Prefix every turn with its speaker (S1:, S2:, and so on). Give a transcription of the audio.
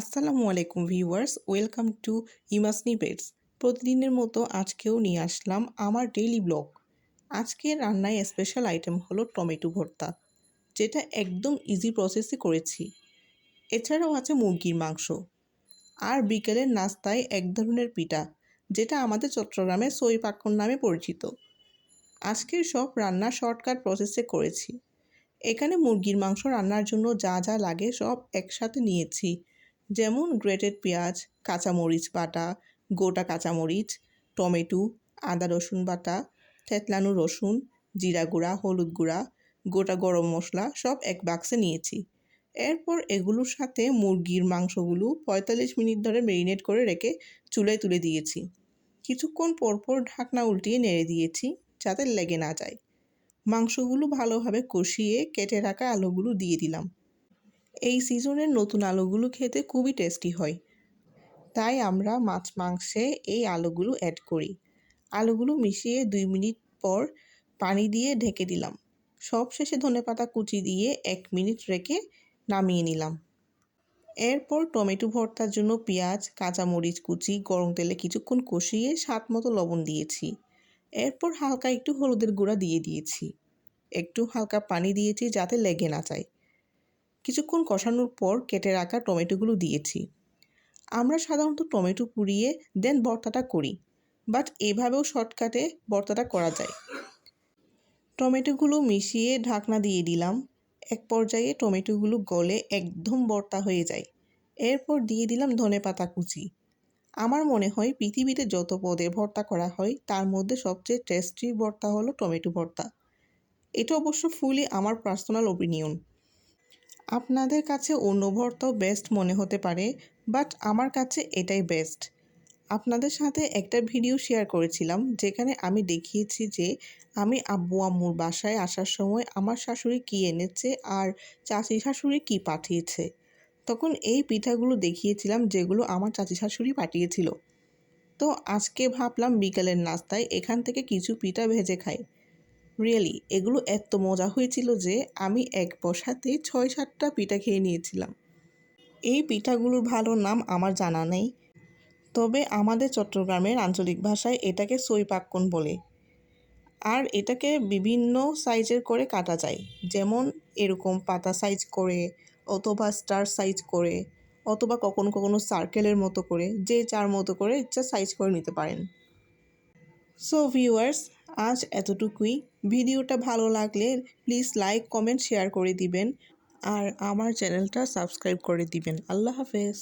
S1: আসসালামু আলাইকুম viewers, welcome to ইমাসনি পেটস প্রতিদিনের মতো আজকেও নিয়ে আসলাম আমার ডেইলি ব্লগ। আজকে রান্নায় স্পেশাল আইটেম হলো টমেটো ভর্তা, যেটা একদম ইজি প্রসেসে করেছি। এছাড়াও আছে মুরগির মাংস আর বিকেলের নাস্তায় এক ধরনের পিঠা, যেটা আমাদের চট্টগ্রামে সই পাক্কন নামে পরিচিত। আজকের সব রান্না শর্টকাট প্রসেসে করেছি। এখানে মুরগির মাংস রান্নার জন্য যা যা লাগে সব একসাথে নিয়েছি। যেমন গ্রেটেড পেঁয়াজ, কাঁচামরিচ বাটা, গোটা কাঁচামরিচ, টমেটো, আদা রসুন বাটা, থেতলানো রসুন, জিরা গুঁড়া, হলুদ গুঁড়া, গোটা গরম মশলা সব এক বাক্সে নিয়েছি। এরপর এগুলোর সাথে মুরগির মাংসগুলো পঁয়তাল্লিশ মিনিট ধরে মেরিনেট করে রেখে চুলায় তুলে দিয়েছি। কিছুক্ষণ পরপর ঢাকনা উল্টিয়ে নেড়ে দিয়েছি যাতে লেগে না যায়। মাংসগুলো ভালোভাবে কষিয়ে কেটে রাখা আলুগুলো দিয়ে দিলাম। এই সিজনের নতুন আলুগুলো খেতে খুবই টেস্টি হয়। তাই আমরা মাছ মাংসে এই আলুগুলো অ্যাড করি। আলুগুলো মিশিয়ে দুই মিনিট পর পানি দিয়ে ঢেকে দিলাম। সব শেষে ধনেপাতা কুচি দিয়ে এক মিনিট রেখে নামিয়ে নিলাম। এরপর টমেটো ভর্তার জন্য পেঁয়াজ, কাঁচামরিচ কুচি, গরম তেলে কিছুক্ষণ কষিয়ে স্বাদ মতো লবণ দিয়েছি। এরপর হালকা একটু হলুদের গুঁড়া দিয়ে দিয়েছি। একটু হালকা পানি দিয়েছি যাতে লেগে না যায়। কিছুক্ষণ কষানোর পর কেটে রাখা টমেটোগুলো দিয়েছি। আমরা সাধারণত টমেটো পুড়িয়ে দেন ভর্তাটা করি, বাট এভাবেও শর্টকাটে ভর্তাটা করা যায়। টমেটোগুলো মিশিয়ে ঢাকনা দিয়ে দিলাম। এক পর্যায়ে টমেটোগুলো গলে একদম ভর্তা হয়ে যায়। এরপর দিয়ে দিলাম ধনে পাতা কুচি। আমার মনে হয় পৃথিবীতে যত পদে ভর্তা করা হয়, তার মধ্যে সবচেয়ে টেস্টি ভর্তা হলো টমেটো ভর্তা। এটা অবশ্য ফুলি আমার পার্সোনাল ওপিনিয়ন। আপনাদের কাছে অন্য ভর্তাও বেস্ট মনে হতে পারে বাট আমার কাছে এটাই বেস্ট আপনাদের সাথে একটা ভিডিও শেয়ার করেছিলাম, যেখানে আমি দেখিয়েছি যে আমি আব্বু আম্মুর বাসায় আসার সময় আমার শাশুড়ি কী এনেছে আর চাচি শাশুড়ি কী পাঠিয়েছে। তখন এই পিঠাগুলো দেখিয়েছিলাম যেগুলো আমার চাচি শাশুড়ি পাঠিয়েছিল। তো আজকে ভাবলাম বিকালের নাস্তায় এখান থেকে কিছু পিঠা ভেজে খাই। রিয়েলি এগুলো এত মজা হয়েছিল যে আমি এক বসাতে ছয় সাতটা পিঠা খেয়ে নিয়েছিলাম। এই পিঠাগুলোর ভালো নাম আমার জানা নেই। তবে আমাদের চট্টগ্রামের আঞ্চলিক ভাষায় এটাকে সই পাক্কন বলে। আর এটাকে বিভিন্ন সাইজের করে কাটা যায়। যেমন এরকম পাতা সাইজ করে, অথবা স্টার সাইজ করে, অথবা কখনো কখনো সার্কেলের মতো করে, যে যার মতো করে ইচ্ছা সাইজ করে নিতে পারেন। সো ভিউয়ার্স আজ এতটুকুই। ভিডিওটা ভালো লাগলে প্লিজ লাইক কমেন্ট শেয়ার করে দিবেন। আর আমার চ্যানেলটা সাবস্ক্রাইব করে দিবেন। আল্লাহ হাফেজ।